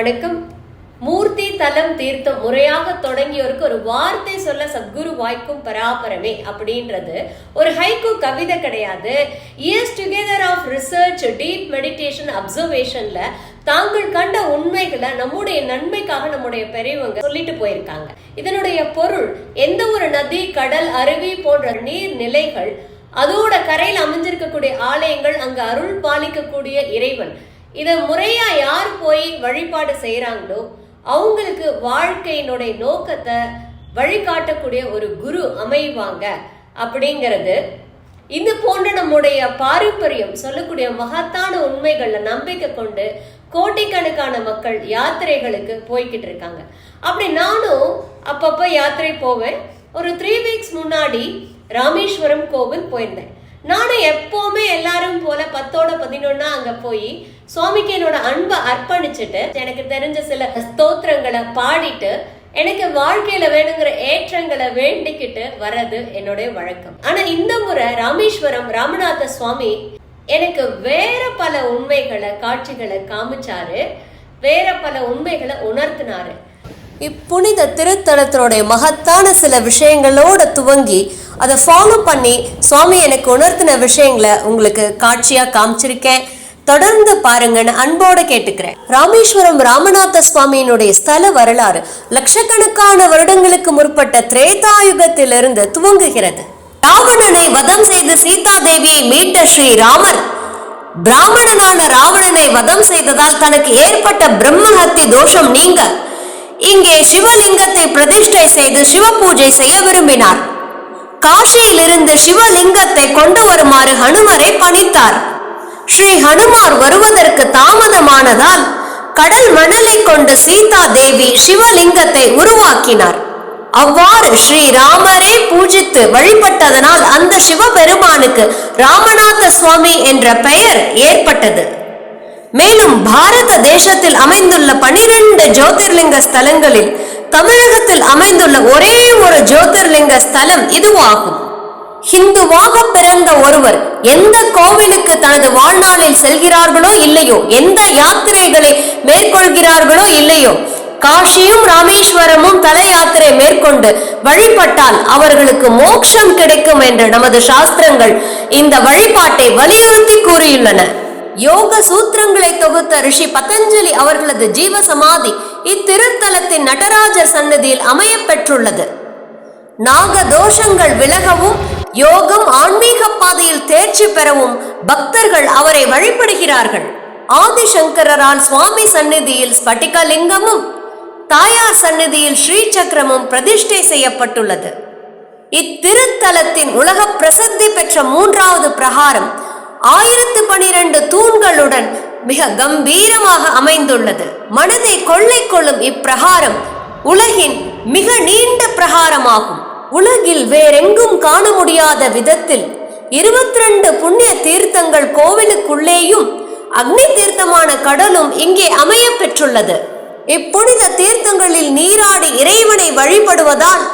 வணக்கம். மூர்த்தி தலம் தீர்த்தம் முறையாக தொடங்கியோருக்கு ஒரு வார்த்தை சொல்ல சத்குரு வாய்க்கும் பராபரமே அப்படின்றது. ஒரு ஹைக்கூ கவிதை கிடையாது. Years together of research deep meditation அப்சர்வேஷன்ல தாங்கள் கண்ட உண்மைகளை நம்முடைய நன்மைக்காக நம்முடைய பெரியவங்க சொல்லிட்டு போயிருக்காங்க. இதனுடைய பொருள் எந்த ஒரு நதி கடல் அருவி போன்ற நீர் நிலைகள் அதோட கரையில் அமைஞ்சிருக்கக்கூடிய ஆலயங்கள் அங்கு அருள் பாலிக்கக்கூடிய இறைவன். இதை முறையா யார் போய் வழிபாடு செய்யறாங்களோ அவங்களுக்கு வாழ்க்கையினுடைய நோக்கத்தை வழிகாட்டக்கூடிய ஒரு குரு அமைவாங்க அப்படிங்கிறது. இது போன்ற நம்முடைய பாரம்பரியம் சொல்லக்கூடிய மகத்தான உண்மைகள்ல நம்பிக்கை கொண்டு கோட்டிக்கணக்கான மக்கள் யாத்திரைகளுக்கு போய்கிட்டு இருக்காங்க. அப்படி நானும் அப்பப்ப யாத்திரை போவேன். ஒரு த்ரீ வீக்ஸ் முன்னாடி ராமேஸ்வரம் கோவில் போயிருந்தேன். நானும் எப்போவுமே எல்லாரும் போல பத்தோட பதினொன்னா அங்க போய் சுவாமிக்கு என்னோட அன்பை அர்ப்பணிச்சுட்டு எனக்கு தெரிஞ்ச சில ஸ்தோத்திரங்களை பாடிட்டு எனக்கு வாழ்க்கையில வேணுங்கிற ஏற்றங்களை வேண்டிக்கிட்டு வர்றது என்னுடைய வழக்கம். ஆனா இந்த முறை ராமேஸ்வரம் ராமநாத சுவாமி எனக்கு வேற பல உண்மைகளை காட்சிகளை காமிச்சாரு. வேற பல உண்மைகளை உணர்த்தினாரு. இப்புனித திருத்தலத்தினுடைய மகத்தான சில விஷயங்களோட துவங்கி அதை ஃபாலோ பண்ணி சுவாமி எனக்கு உணர்த்தின விஷயங்களை உங்களுக்கு காட்சியா காமிச்சிருக்கேன். தொடர்ந்து பாருங்கன்னு அன்போட கேட்டுக்கிறேன். ராமேஸ்வரம் ராமநாத சுவாமியினுடைய ஸ்தல வரலாறு லட்சக்கணக்கான வருடங்களுக்கு முற்பட்ட திரேதாயுகத்திலிருந்து துவங்குகிறது. ராவணனை வதம் செய்து சீதா தேவியை மீட்ட ஸ்ரீ ராமர் பிராமணனான ராவணனை வதம் செய்ததால் தனக்கு ஏற்பட்ட பிரம்மஹத்தி தோஷம் நீங்க. இங்கே சிவலிங்கத்தை பிரதிஷ்டை செய்து சிவ பூஜை செய்ய விரும்பினார். காஷியிலிருந்து சிவலிங்கத்தை கொண்டு வருமாறு ஹனுமரை பணித்தார். ஸ்ரீ ஹனுமார் வருவதற்கு தாமதமானதால் கடல் மணலை கொண்டு சீதா தேவி சிவலிங்கத்தை உருவாக்கினார். அவ்வாறு ஸ்ரீ ராமரே பூஜித்து வழிபட்டதனால் அந்த சிவபெருமானுக்கு ராமநாத சுவாமி என்ற பெயர் ஏற்பட்டது. மேலும் பாரத தேசத்தில் அமைந்துள்ள பனிரெண்டு ஜோதிர்லிங்க ஸ்தலங்களில் தமிழகத்தில் அமைந்துள்ள ஒரே ஒரு ஜோதிர்லிங்க ஸ்தலம் இதுவாகும். ஹிந்துவாக பிறந்த ஒருவர் எந்த கோவிலுக்கு தனது வாழ்நாளில் செல்கிறார்களோ இல்லையோ எந்த யாத்திரைகளை மேற்கொள்கிறார்களோ இல்லையோ காஷியும் ராமேஸ்வரமும் தல யாத்திரை மேற்கொண்டு வழிபட்டால் அவர்களுக்கு மோட்சம் கிடைக்கும் என்று நமது சாஸ்திரங்கள் இந்த வழிபாட்டை வலியுறுத்தி கூறியுள்ளன. யோக சூத்திரங்களை தொகுத்த ரிஷி பதஞ்சலி அவர்களது ஜீவ சமாதி இத்திருத்தலத்தின் நடராஜர் சன்னதியில் அமைய பெற்றுள்ளது. நாக தோஷங்கள் விலகவும் யோகம் ஆன்மீக பாதையில் தேர்ச்சி பெறவும் பக்தர்கள் அவரை வழிபடுகிறார்கள். ஆதிசங்கரால் சுவாமி சந்நிதியில் ஸ்பட்டிகலிங்கமும் தாயார் சந்நிதியில் ஸ்ரீ சக்கரமும் பிரதிஷ்டை செய்யப்பட்டுள்ளது. இத்திருத்தலத்தின் உலக பிரசித்தி பெற்ற மூன்றாவது பிரகாரம் ஆயிரத்து பனிரெண்டு தூண்களுடன் மிக கம்பீரமாக அமைந்துள்ளது. மனதை கொள்ளை கொள்ளும் இப்பிரகாரம் உலகின் மிக நீண்ட பிரகாரமாகும். உலகில் வேறெங்கும் காண முடியாத விதத்தில் இருபத்தி ரெண்டு புண்ணிய தீர்த்தங்கள் கோவிலுக்குள்ளேயும் அக்னி தீர்த்தமான கடலும் இங்கே அமைய பெற்றுள்ளது. இப்புனித தீர்த்தங்களில் நீராடி இறைவனை வழிபடுவதால்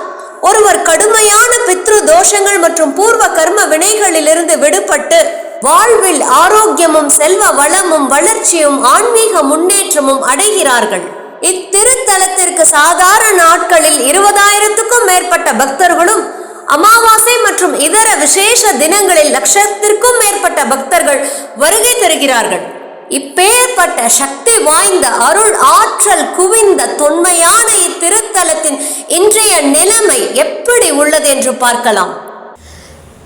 ஒருவர் கடுமையான பித்ரு தோஷங்கள் மற்றும் பூர்வ கர்ம வினைகளிலிருந்து விடுபட்டு வாழ்வில் ஆரோக்கியமும் செல்வ வளமும் வளர்ச்சியும் ஆன்மீக முன்னேற்றமும் அடைகிறார்கள். இத்திருத்தலத்திற்கு சாதாரண நாட்களில் இருபதாயிரத்துக்கும் மேற்பட்ட பக்தர்களும் அமாவாசை மற்றும் இதர விசேஷ தினங்களில் லட்சத்திற்கும் மேற்பட்ட பக்தர்கள் வருகை தருகிறார்கள். இப்பேற்பட்ட சக்தி வாய்ந்த அருள் ஆற்றல் குவிந்த தொன்மையான இத்திருத்தலத்தின் இன்றைய நிலைமை எப்படி உள்ளது என்று பார்க்கலாம்.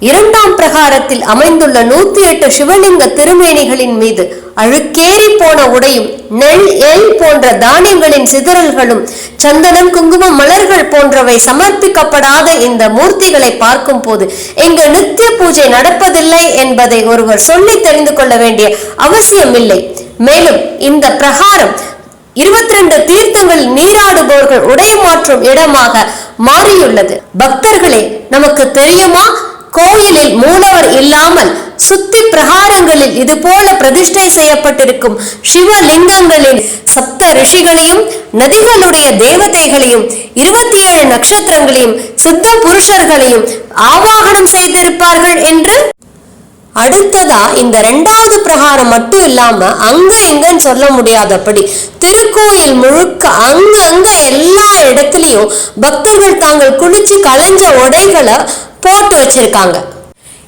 இரண்டாம் பிரகாரத்தில் அமைந்துள்ள நூத்தி எட்டு சிவலிங்க திருமேனிகளின் மீது அழுக்கேறி போன உடையும் நெல் எல் போன்ற தானியங்களின் சிதறல்களும் சந்தனம் குங்குமம் மலர்கள் போன்றவை சமர்ப்பிக்கப்படாத இந்த மூர்த்திகளை பார்க்கும் போது இங்கு நித்திய பூஜை நடப்பதில்லை என்பதை ஒருவர் சொல்லி தெரிந்து கொள்ள வேண்டிய அவசியமில்லை. மேலும் இந்த பிரகாரம் இருபத்தி ரெண்டு தீர்த்தங்களில் நீராடுபவர்கள் உடை மாற்றும் இடமாக மாறியுள்ளது. பக்தர்களே நமக்கு தெரியுமா? கோயிலில் மூலவர் இல்லாமல் சுத்தி பிரகாரங்களில் இது போல பிரதிஷ்டை செய்யப்பட்டிருக்கும் சிவலிங்கங்களின் சப்த ரிஷிகளையும் நதிகளுடைய தேவதைகளையும் இருபத்தி ஏழு நட்சத்திரங்களையும் சித்த புருஷர்களையும் ஆவாகனம் செய்திருப்பார்கள் என்று? அடுத்ததா இந்த ரெண்டாவது பிரகாரம் மட்டும் இல்லாம அங்க எங்கன்னு சொல்ல முடியாதபடி திருக்கோயில் முழுக்க அங்க அங்க எல்லா இடத்துலயும் பக்தர்கள் தாங்கள் குளிச்சு களைஞ்ச உடைகளை போட்டு வச்சிருக்காங்க.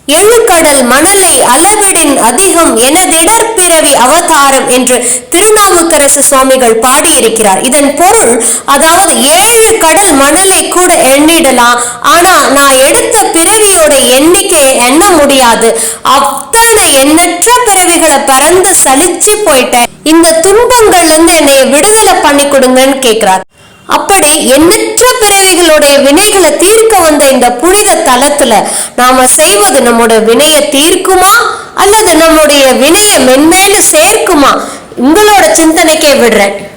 எழுக்கடல் மணலை அளவிடின் அதிகம் எனதிடற்பிறவி அவதாரம் என்று திருநாவுக்கரசு சுவாமிகள் பாடியிருக்கிறார். இதன் பொருள் அதாவது ஏழு கடல் மணலை கூட எண்ணிடலாம். ஆனா நான் எடுத்த பிறவியோட எண்ணிக்கையை எண்ண முடியாது. அத்தனை எண்ணற்ற பிறவிகளை பறந்து சலிச்சு போயிட்டேன். இந்த துன்பங்கள்ல இருந்து என்னை விடுதலை பண்ணி கொடுங்கன்னு கேட்கிறார். அப்படி எண்ணற்ற பிறவிகளுடைய வினைகளை தீர்க்க வந்த இந்த புனித தலத்துல நாம செய்வது நம்முடைய வினையை தீர்க்குமா? அல்லது நம்முடைய வினையை மென்மேலும் சேர்க்குமா? உங்களோட சிந்தனைக்கே விடுறேன்.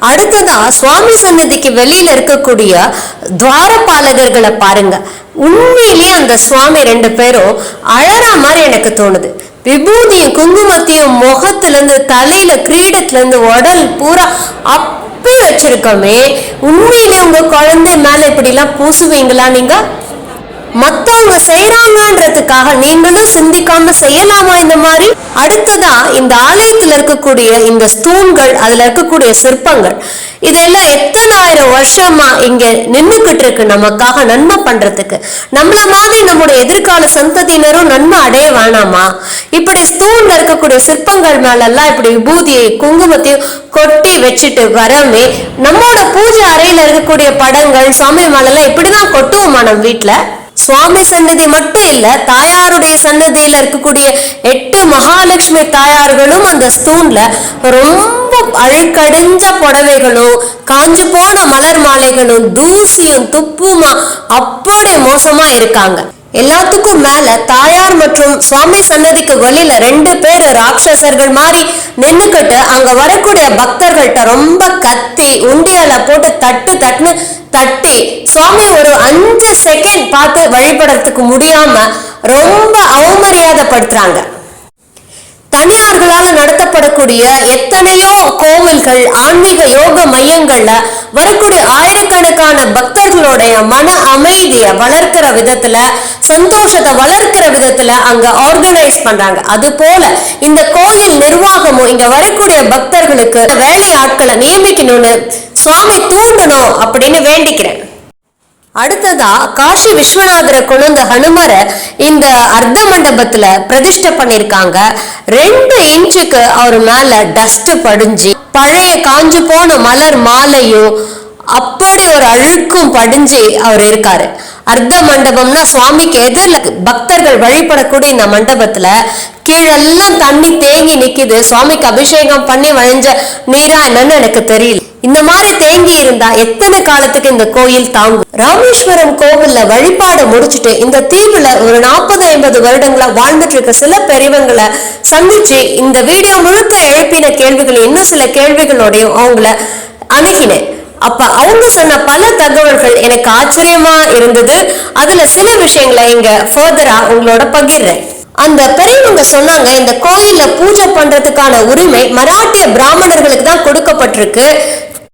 அடுத்ததா சுவாமி சன்னதிக்கு வெளியில இருக்கக்கூடிய துவாரபாலகர்களை பாருங்க. உண்மையிலேயே அந்த சுவாமி ரெண்டு பேரும் அழற மாதிரி எனக்கு தோணுது. விபூதியும் குங்குமத்தையும் முகத்துல இருந்து தலையில கிரீடத்துல இருந்து உடல் பூரா அப் அப்படி வச்சிருக்கோமே. உண்மையிலே உங்க குழந்தை மேல இப்படி எல்லாம் பூசுவீங்களா நீங்க? மத்தவங்க செய்யறாங்கன்றதுக்காக நீங்களும் சிந்திக்காம செய்யலாமா இந்த மாதிரி? அடுத்ததா இந்த ஆலயத்துல இருக்கக்கூடிய இந்த ஸ்தூண்கள் அதுல இருக்கக்கூடிய சிற்பங்கள் இதெல்லாம் எத்தனாயிரம் வருஷமா இங்க நின்றுகிட்டு இருக்கு நமக்காக நன்மை பண்றதுக்கு? நம்மள மாதிரி நம்முடைய எதிர்கால சந்ததியினரும் நன்மை அடைய வேணாமா? இப்படி ஸ்தூண்ல இருக்கக்கூடிய சிற்பங்கள் மேல எல்லாம் இப்படி விபூதியை குங்குமத்தையும் கொட்டி வச்சுட்டு வரமே நம்மோட பூஜை அறையில இருக்கக்கூடிய படங்கள் சாமி மேலெல்லாம் இப்படிதான் கொட்டுவோமா நம்ம வீட்டுல சுவாமி சன்னதி மட்டும் இல்ல தாயாருடைய சன்னதியில இருக்கக்கூடிய எட்டு மகாலட்சுமி தாயார்களும் அந்த ஸ்தூன்ல ரொம்ப அழுக்கடைஞ்ச புடவைகளும் காஞ்சு போன மலர் மாலைகளும் தூசியும் துப்புமா அப்படி மோசமா இருக்காங்க. எல்லாத்துக்கும் மேல தாயார் மற்றும் சுவாமி சன்னதிக்கு வெளியில ரெண்டு பேர் ராட்சசர்கள் மாதிரி நின்னுக்கிட்டு அங்க வரக்கூடிய பக்தர்கள்ட்ட ரொம்ப கத்தி உண்டியால போட்டு தட்டு தட்டுன்னு தட்டி சுவாமி ஒரு அஞ்சு செகண்ட் பார்த்து வழிபடுறதுக்கு முடியாம ரொம்ப அவமரியாதைப்படுத்துறாங்க. தனியார்களால நடத்தப்படக்கூடிய எத்தனையோ கோவில்கள் ஆன்மீக யோக மையங்கள்ல வரக்கூடிய ஆயிரக்கணக்கான பக்தர்களுடைய மன அமைதியை வளர்க்கிற விதத்துல சந்தோஷத்தை வளர்க்கிற விதத்துல அங்க ஆர்கனைஸ் பண்றாங்க. அது போல இந்த கோயில் நிர்வாகமும் இங்க வரக்கூடிய பக்தர்களுக்கு வேலை ஆட்களை நியமிக்கணும்னு சுவாமி தூண்டணும் அப்படின்னு வேண்டிக்கிறேன். அடுத்ததா காஷி விஸ்வநாதரை கொண்டு வந்த ஹனுமரை இந்த அர்த்த மண்டபத்துல பிரதிஷ்டை பண்ணிருக்காங்க. ரெண்டு இன்ச்சுக்கு அவர் மேல டஸ்ட் படிஞ்சு பழைய காஞ்சு போன மலர் மாலையும் அப்படி ஒரு அழுக்கும் படிஞ்சு அவர் இருக்காரு. அர்த்த மண்டபம்னா சுவாமிக்கு எதிரில் பக்தர்கள் வழிபடக்கூடிய இந்த மண்டபத்துல கீழெல்லாம் தண்ணி தேங்கி நிக்குது. சுவாமிக்கு அபிஷேகம் பண்ணி வழிஞ்ச நீரா என்னன்னு எனக்கு தெரியல. இந்த மாதிரி தேங்கி இருந்தா எத்தனை காலத்துக்கு இந்த கோயில் தாங்கும்? ராமேஸ்வரம் கோவில்ல வழிபாடு முடிச்சுட்டு இந்த தீவுல ஒரு நாற்பது ஐம்பது வருடங்களா வாழ்ந்துட்டு இருக்க சில பெரியவங்களை சந்திச்சு இந்த வீடியோ முழுக்க எழுப்பின கேள்விகள் இன்னும் சில கேள்விகளோடையும் அவங்கள அணுகினேன். அப்ப அவங்க சொன்ன பல தகவல்கள் எனக்கு ஆச்சரியமா இருந்தது. அதுல சில விஷயங்களை இங்க ஃபர்தரா உங்களோட பகிர்றேன். அந்த பெரியவங்க சொன்னாங்க இந்த கோயில்ல பூஜை பண்றதுக்கான உரிமை மராட்டிய பிராமணர்களுக்கு தான் கொடுக்கப்பட்டிருக்கு.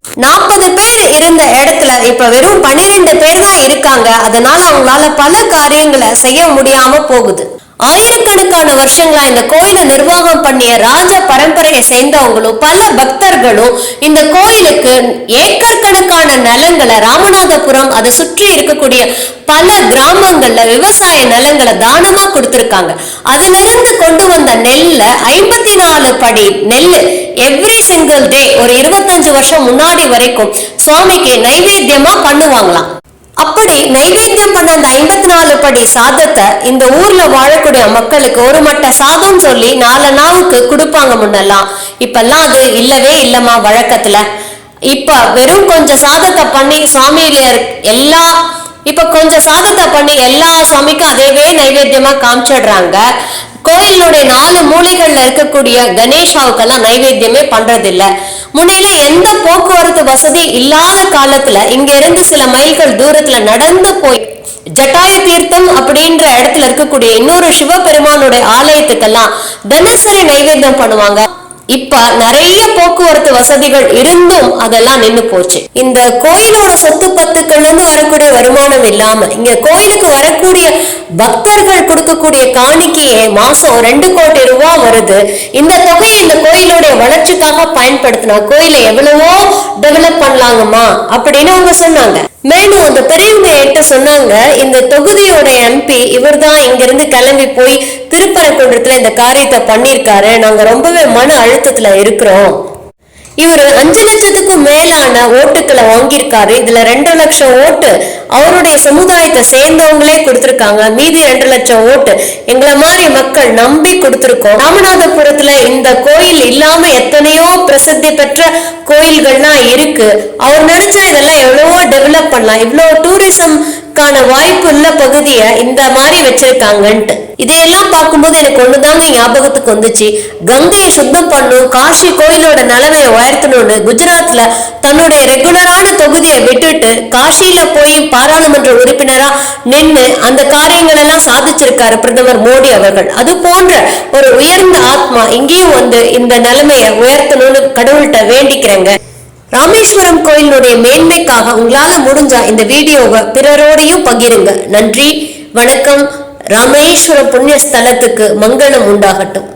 நாற்பது பேர் இருந்த இடத்துல இப்ப வெறும் பன்னிரெண்டு பேர் தான் இருக்காங்க. அதனால அவங்களால பல காரியங்களை செய்ய முடியாம போகுது. ஆயிரக்கணக்கான வருஷங்களா இந்த கோயிலை நிர்வாகம் பண்ணிய ராஜ பரம்பரையை சேர்ந்தவங்களும் பல பக்தர்களும் இந்த கோயிலுக்கு ஏக்கர் கணக்கான நிலங்களை ராமநாதபுரம் அதை சுற்றி இருக்கக்கூடிய பல கிராமங்கள்ல விவசாய நிலங்களை தானமா கொடுத்திருக்காங்க. அதுல இருந்து கொண்டு வந்த நெல்ல ஐம்பத்தி நாலு படி நெல் எவ்ரி சிங்கிள் டே ஒரு இருபத்தஞ்சு வருஷம் முன்னாடி வரைக்கும் சுவாமிக்கு நைவேத்தியமா பண்ணுவாங்களாம். அப்படி நைவேத்தியம் பண்ண அந்த ஐம்பத்தி நாலு படி சாதத்தை இந்த ஊர்ல வாழக்கூடிய மக்களுக்கு ஒரு மட்ட சாதம் சொல்லி நாலு நாவுக்கு கொடுப்பாங்க முன்னெல்லாம் இப்பெல்லாம் அது இல்லவே இல்லம்மா வழக்கத்துல. இப்ப வெறும் கொஞ்சம் சாதத்தை பண்ணி சுவாமியில எல்லா இப்ப கொஞ்சம் சாதத்தை பண்ணி எல்லா சுவாமிக்கும் அதேவே நைவேத்தியமா காமிச்சிடுறாங்க. கோயிலுடைய நாலு மூலைகள்ல இருக்கக்கூடிய கணேஷாவுக்கெல்லாம் நைவேத்தியமே பண்றது இல்ல முன்னையில எந்த போக்குவரத்து வசதி இல்லாத காலத்துல இங்க இருந்து சில மைல்கள் தூரத்துல நடந்து போய் ஜட்டாய தீர்த்தம் அப்படின்ற இடத்துல இருக்கக்கூடிய இன்னொரு சிவபெருமானுடைய ஆலயத்துக்கெல்லாம் தினசரி நைவேத்தியம் பண்ணுவாங்க. இப்ப நிறைய போக்குவரத்து வசதிகள் இருந்தும் அதெல்லாம் நின்னு போச்சு. இந்த கோயிலோட சொத்து பத்துக்கள்ல இருந்து வரக்கூடிய வருமானம் இல்லாம இங்க கோயிலுக்கு வரக்கூடிய பக்தர்கள் கொடுக்கக்கூடிய காணிக்கையே மாசம் ரெண்டு கோடி ரூபா வருது. இந்த தொகையை இந்த கோயிலுடைய வளர்ச்சிக்காக பயன்படுத்தினா கோயிலை எவ்வளவோ டெவலப் பண்ணலாங்கம்மா அப்படின்னு அவங்க சொன்னாங்க. மேலும் அந்த பெரியவங்க என்கிட்ட சொன்னாங்க. இந்த தொகுதியோட எம்பி இவர்தான் தான் இங்கிருந்து கிளம்பி போய் திருப்பரங்குன்றத்துல இந்த காரியத்தை பண்ணிருக்காரு நாங்க ரொம்பவே மன அழுத்தத்துல இருக்கிறோம். இவர் அஞ்சு லட்சத்துக்கும் மேலான ஓட்டுக்களை வாங்கியிருக்காரு. இதுல ரெண்டு லட்சம் ஓட்டு அவருடைய சமுதாயத்தை சேர்ந்தவங்களே கொடுத்திருக்காங்க. மீதி ரெண்டு லட்சம் ஓட்டு எங்களை மாதிரி மக்கள் நம்பி கொடுத்திருக்கோம். ராமநாதபுரத்துல இந்த கோயில் இல்லாம எத்தனையோ பிரசித்தி பெற்ற கோயில்கள்லாம் இருக்கு. அவர் நினைச்சா இதெல்லாம் எவ்வளவோ டெவலப் பண்ணலாம். இவ்வளவு காண வாய்ப்பு உள்ள பகுதியை இந்த மாதிரி வச்சிருக்காங்கன்ட்டு. இதையெல்லாம் பார்க்கும்போது எனக்கு ஒண்ணுதாங்க ஞாபகத்துக்கு வந்துச்சு. கங்கையை சுத்தம் பண்ணும் காஷி கோயிலோட நிலைமையை உயர்த்தணும்னு குஜராத்ல தன்னுடைய ரெகுலரான தொகுதியை விட்டுட்டு காஷியில போய் பாராளுமன்ற உறுப்பினரா நின்னு அந்த காரியங்கள் எல்லாம் சாதிச்சிருக்காரு பிரதமர் மோடி அவர்கள். அது போன்ற ஒரு உயர்ந்த ஆத்மா இங்கேயும் வந்து இந்த நிலைமையை உயர்த்தணும்னு கடவுள்கிட்ட வேண்டிக்கிறேங்க. ராமேஸ்வரம் கோயிலுடைய மேன்மைக்காக உங்களால முடிஞ்சா இந்த வீடியோவை பிறரோடையும் பகிருங்க. நன்றி. வணக்கம். ராமேஸ்வர புண்ணிய ஸ்தலத்துக்கு மங்களம் உண்டாகட்டும்.